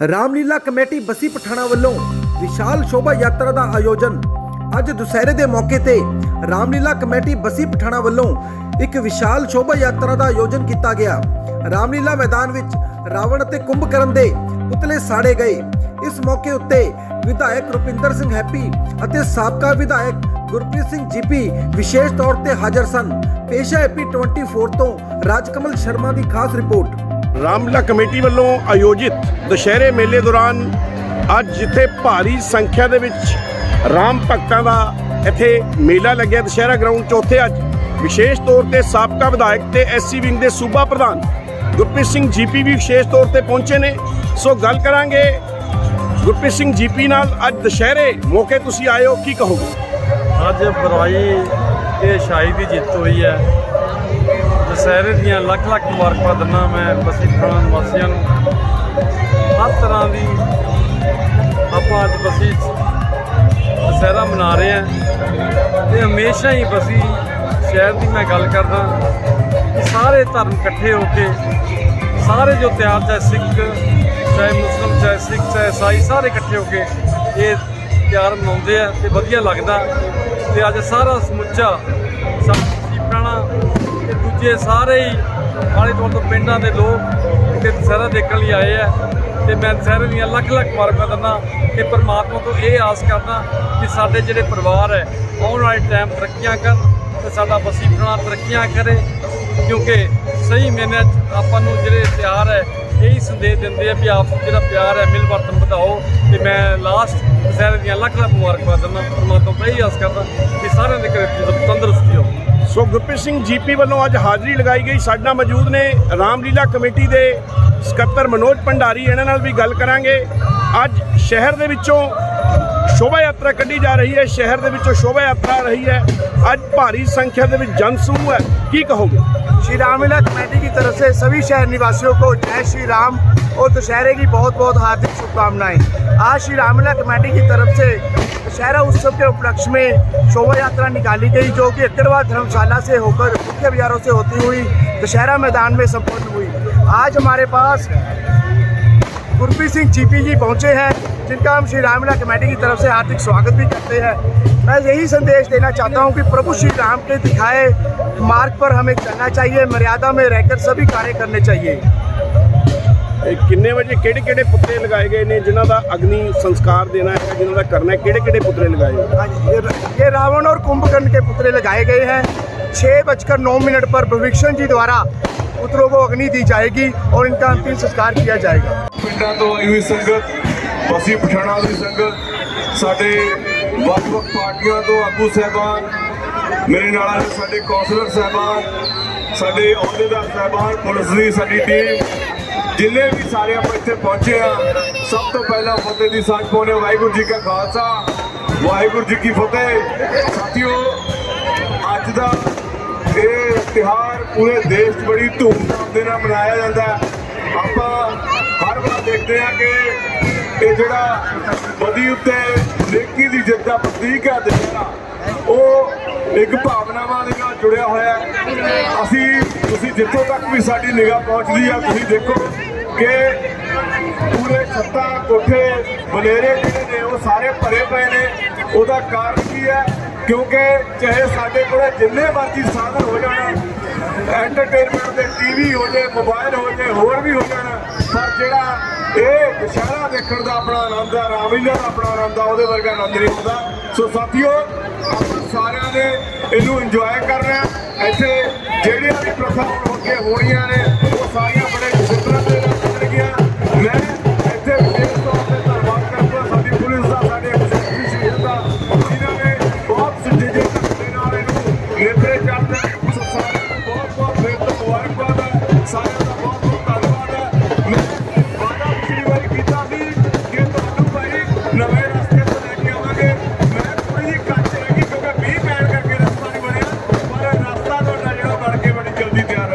Ramlila committee Bassi Pathana ਵੱਲੋਂ ਵਿਸ਼ਾਲ ਸ਼ੋਭਾ ਯਾਤਰਾ ਦਾ ਆਯੋਜਨ। ਅੱਜ ਦੁਸਹਿਰੇ ਦੇ ਮੌਕੇ ਤੇ ਰਾਮਲੀਲਾ ਕਮੇਟੀ ਬਸੀ ਪਠਾਣਾ ਵੱਲੋਂ ਇੱਕ ਵਿਸ਼ਾਲ ਸ਼ੋਭਾ ਯਾਤਰਾ ਦਾ ਆਯੋਜਨ ਕੀਤਾ ਗਿਆ। ਰਾਮਲੀਲਾ ਮੈਦਾਨ ਵਿੱਚ ਰਾਵਣ ਅਤੇ ਕੁੰਭਕਰਨ ਦੇ ਪੁਤਲੇ ਸਾੜੇ ਗਏ। ਇਸ ਮੌਕੇ ਉੱਤੇ ਵਿਧਾਇਕ ਰੁਪਿੰਦਰ ਸਿੰਘ ਹੈਪੀ ਅਤੇ ਸਾਬਕਾ ਵਿਧਾਇਕ ਗੁਰਪ੍ਰੀਤ ਸਿੰਘ ਜੀਪੀ ਵਿਸ਼ੇਸ਼ ਤੌਰ ਤੇ ਹਾਜ਼ਰ ਸਨ। ਪੇਸ਼ਾ ਐਪੀ 24 ਤੋਂ ਰਾਜਕਮਲ ਸ਼ਰਮਾ ਦੀ ਖਾਸ ਰਿਪੋਰਟ। ਰਾਮਲੀਲਾ ਕਮੇਟੀ ਵੱਲੋਂ ਆਯੋਜਿਤ ਦੁਸ਼ਹਿਰੇ ਮੇਲੇ ਦੌਰਾਨ ਅੱਜ ਜਿੱਥੇ ਭਾਰੀ ਸੰਖਿਆ ਦੇ ਵਿੱਚ ਰਾਮ ਭਗਤਾਂ ਦਾ ਇੱਥੇ ਮੇਲਾ ਲੱਗਿਆ, ਦੁਸ਼ਹਿਰਾ ਗਰਾਊਂਡ 'ਚ, ਉੱਥੇ ਅੱਜ ਵਿਸ਼ੇਸ਼ ਤੌਰ ਤੇ ਸਾਬਕਾ ਵਿਧਾਇਕ ਤੇ ਐਸਸੀ ਵਿੰਗ ਦੇ ਸੂਬਾ ਪ੍ਰਧਾਨ ਗੁਰਪ੍ਰੀਤ ਸਿੰਘ ਜੀਪੀ ਵੀ ਵਿਸ਼ੇਸ਼ ਤੌਰ ਤੇ ਪਹੁੰਚੇ ਨੇ। ਸੋ ਗੱਲ ਕਰਾਂਗੇ ਗੁਰਪ੍ਰੀਤ ਸਿੰਘ ਜੀਪੀ ਨਾਲ। ਅੱਜ ਦੁਸ਼ਹਿਰੇ ਮੌਕੇ ਤੁਸੀਂ ਆਏ ਹੋ, ਕੀ ਕਹੋਗੇ? ਅੱਜ ਬੁਰਾਈ ਤੇ ਛਾਈ ਦੀ ਜਿੱਤ ਹੋਈ ਹੈ। ਦੁਸਹਿਰੇ ਦੀਆਂ ਲੱਖ ਲੱਖ ਮੁਬਾਰਕਾਂ ਦਿੰਦਾ ਮੈਂ ਬਸੀ ਪਠਾਣਾ ਨਿਵਾਸੀਆਂ ਨੂੰ। ਹਰ ਤਰ੍ਹਾਂ ਦੀ ਆਪਾਂ ਅੱਜ ਬਸੀ ਦੁਸਹਿਰਾ ਮਨਾ ਰਹੇ ਹਾਂ ਤੇ ਹਮੇਸ਼ਾ ਹੀ ਬਸੀ ਸ਼ਹਿਰ ਦੀ ਮੈਂ ਗੱਲ ਕਰਦਾ ਕਿ ਸਾਰੇ ਧਰਮ ਇਕੱਠੇ ਹੋ ਕੇ ਸਾਰੇ ਜੋ ਤਿਉਹਾਰ ਚਾਹੇ ਸਿੱਖ, ਚਾਹੇ ਮੁਸਲਮ, ਚਾਹੇ ਸਿੱਖ, ਚਾਹੇ ਈਸਾਈ, ਸਾਰੇ ਇਕੱਠੇ ਹੋ ਕੇ ਇਹ ਤਿਉਹਾਰ ਮਨਾਉਂਦੇ ਆ ਤੇ ਵਧੀਆ ਲੱਗਦਾ ਤੇ ਅੱਜ ਸਾਰਾ ਸਮੁੱਚਾ ਸਾਡੀ ਪੁਰਾਣਾ ਦੂਜੇ ਸਾਰੇ ਹੀ ਆਲੇ ਦੁਆਲੇ ਤੋਂ ਪਿੰਡਾਂ ਦੇ ਲੋਕ ਇੱਥੇ ਦੁਸਹਿਰਾ ਦੇਖਣ ਲਈ ਆਏ ਆ ਤੇ ਮੈਂ ਦੁਸਹਿਰੇ ਦੀਆਂ ਲੱਖ ਲੱਖ ਮੁਬਾਰਕਾਂ ਦਿੰਦਾ ਕਿ ਪਰਮਾਤਮਾ ਤੋਂ ਇਹ ਆਸ ਕਰਦਾ ਕਿ ਸਾਡੇ ਜਿਹੜੇ ਪਰਿਵਾਰ ਹੈ, ਆਉਣ ਵਾਲੇ ਟਾਈਮ ਤਰੱਕੀਆਂ ਕਰਨ ਤੇ ਸਾਡਾ ਬਸੀ ਪਠਾਣਾ ਤਰੱਕੀਆਂ ਕਰੇ, ਕਿਉਂਕਿ ਸਹੀ ਮੈਨੇ ਆਪਾਂ ਨੂੰ ਜਿਹੜੇ ਪਿਆਰ ਹੈ, ਇਹੀ ਸੰਦੇਸ਼ ਦਿੰਦੇ ਆ ਵੀ ਆਪ ਜਿਹੜਾ ਪਿਆਰ ਹੈ, ਮਿਲ ਵਰਤਨ ਵਧਾਓ ਤੇ ਮੈਂ ਲਾਸਟ ਦੁਸਹਿਰੇ ਦੀਆਂ ਲੱਖ ਲੱਖ ਮੁਬਾਰਕਾਂ ਦਿੰਦਾ, ਪਰਮਾਤਮਾ ਤੋਂ ਇਹੀ ਆਸ ਕਰਦਾ ਕਿ ਸਾਰਿਆਂ ਦੇ ਘਰੇ ਤੰਦਰੁਸਤੀ ਹੋਵੇ। ਸੋ ਗੁਰਪ੍ਰੀਤ ਸਿੰਘ ਜੀਪੀ ਵੱਲੋਂ ਅੱਜ ਹਾਜ਼ਰੀ ਲਗਾਈ ਗਈ। ਸਾਡੇ ਨਾਲ ਮੌਜੂਦ ਨੇ ਰਾਮਲੀਲਾ ਕਮੇਟੀ ਦੇ ਸਕੱਤਰ ਮਨੋਜ ਭੰਡਾਰੀ। ਇਹਨਾਂ ਨਾਲ ਵੀ ਗੱਲ ਕਰਾਂਗੇ। ਅੱਜ ਸ਼ਹਿਰ ਦੇ ਵਿੱਚੋਂ ਸ਼ੋਭਾ ਯਾਤਰਾ ਕੱਢੀ ਜਾ ਰਹੀ ਹੈ ਸ਼ਹਿਰ ਦੇ ਵਿੱਚੋਂ ਸ਼ੋਭਾ ਯਾਤਰਾ ਆ ਰਹੀ ਹੈ ਅੱਜ ਭਾਰੀ ਸੰਖਿਆ ਦੇ ਵਿੱਚ ਜਨ ਸਮੂਹ ਹੈ ਕੀ ਕਹੋਗੇ श्री रामलीला कमेटी की तरफ से सभी शहर निवासियों को जय श्री राम और दशहरे की बहुत बहुत हार्दिक शुभकामनाएं आज श्री रामलीला कमेटी की तरफ से दशहरा उत्सव के उपलक्ष्य में शोभा यात्रा निकाली गई जो कि अग्रवाल धर्मशाला से होकर मुख्य बाजारों से होती हुई दशहरा मैदान में संपन्न हुई आज हमारे पास गुरप्रीत सिंह जीपी जी पहुंचे हैं जिनका हम श्री रामलीला कमेटी की तरफ से हार्दिक स्वागत भी करते हैं मैं यही संदेश देना चाहता हूं कि प्रभु श्री राम के दिखाए मार्ग पर हमें चलना चाहिए मर्यादा में रहकर सभी कार्य करने चाहिए ਇਹ ਕਿੰਨੇ ਵਜੇ ਕਿਹੜੇ ਕਿਹੜੇ ਪੁਤਲੇ ਲਗਾਏ ਗਏ ਨੇ ਜਿਨ੍ਹਾਂ ਦਾ ਅਗਨੀ ਸੰਸਕਾਰ ਦੇਣਾ ਹੈ ਜਿਨ੍ਹਾਂ ਦਾ ਕਰਨਾ ਹੈ ਕਿਹੜੇ ਕਿਹੜੇ ਪੁਤਲੇ ਲਗਾਏ ਗਏ? हाँ जी, ये, ये रावण और कुंभकर्ण के पुतले लगाए गए हैं छः बजकर नौ मिनट पर भविष्ण जी द्वारा पुत्रों को अग्नि दी जाएगी और इनका अंतिम संस्कार किया जाएगा ਪਿੰਡਾਂ ਤੋਂ ਆਈ ਹੋਈ ਸੰਗਤ ਬਸੀ ਪਠਾਣਾ ਦੀ ਸੰਗਤ, ਸਾਡੇ ਵੱਖ-ਵੱਖ ਪਾਰਟੀਆਂ ਤੋਂ ਆਗੂ ਸਹਿਬਾਨ, ਮੇਰੇ ਨਾਲ ਸਾਡੇ ਕੌਂਸਲਰ ਸਹਿਬਾਨ, ਸਾਡੇ ਅਹੁਦੇਦਾਰ ਸਹਿਬਾਨ, ਪੁਲਿਸ ਦੀ ਸਾਡੀ ਟੀਮ ਜਿੰਨੇ ਵੀ ਸਾਰੇ ਆਪਾਂ ਇੱਥੇ ਪਹੁੰਚੇ ਆ ਸਭ ਤੋਂ ਪਹਿਲਾਂ ਫਤਿਹ ਦੀ ਸਾਂਝ ਪਾਉਣੇ ਵਾਹਿਗੁਰੂ ਜੀ ਕਾ ਖਾਲਸਾ, ਵਾਹਿਗੁਰੂ ਜੀ ਕੀ ਫਤਿਹ। ਸਾਥੀਓ, ਅੱਜ ਦਾ ਇਹ ਤਿਹਾਰ ਪੂਰੇ ਦੇਸ਼ 'ਚ ਬੜੀ ਧੂਮਧਾਮ ਦੇ ਨਾਲ ਮਨਾਇਆ ਜਾਂਦਾ ਆਪਾਂ ਹਰ ਵਾਰ ਦੇਖਦੇ ਹਾਂ ਕਿ ਇਹ ਜਿਹੜਾ ਬਦੀ ਉੱਤੇ ਨੇਕੀ ਦੀ ਜਿੱਤ ਦਾ ਪ੍ਰਤੀਕ ਹੈ ਦੁਸਹਿਰਾ ਉਹ ਇੱਕ ਭਾਵਨਾਵਾਂ ਦੇ ਨਾਲ ਜੁੜਿਆ ਹੋਇਆ ਹੈ। ਅਸੀਂ, ਤੁਸੀਂ ਜਿੱਥੋਂ ਤੱਕ ਵੀ ਸਾਡੀ ਨਿਗਾਹ ਪਹੁੰਚਦੀ ਆ, ਤੁਸੀਂ ਦੇਖੋ ਕਿ ਪੂਰੇ ਛੱਤਾਂ, ਕੋਠੇ ਬਨੇਰੇ ਜਿਹੜੇ ਨੇ, ਉਹ ਸਾਰੇ ਭਰੇ ਪਏ ਨੇ। ਉਹਦਾ ਕਾਰਨ ਕੀ ਹੈ? ਕਿਉਂਕਿ ਚਾਹੇ ਸਾਡੇ ਕੋਲ ਜਿੰਨੇ ਮਰਜ਼ੀ ਸਾਧਨ ਹੋ ਜਾਣ ਐਂਟਰਟੇਨਮੈਂਟ ਦੇ ਟੀਵੀ ਹੋ ਜੇ ਮੋਬਾਈਲ ਹੋ ਜੇ, ਹੋਰ ਵੀ ਹੋ ਜਾਣ, ਪਰ ਜਿਹੜਾ ਇਹ ਦੁਸ਼ਹਿਰਾ ਦੇਖਣ ਦਾ ਆਪਣਾ ਆਨੰਦ ਆ ਰਾਮਲੀਲਾ ਦਾ ਆਪਣਾ ਆਨੰਦ ਆ, ਉਹਦੇ ਵਰਗਾ ਆਨੰਦ ਨਹੀਂ ਹੁੰਦਾ ਸੋ ਸਾਥੀਓ, ਆਪਾਂ ਸਾਰਿਆਂ ਨੇ ਇਹਨੂੰ ਇੰਜੋਏ ਕਰਨਾ ਹੈ। ਇੱਥੇ ਜਿਹੜੀਆਂ ਵੀ ਪ੍ਰੋਗਰਾਮ ਅੱਗੇ ਹੋਣੀਆਂ ਨੇ you got got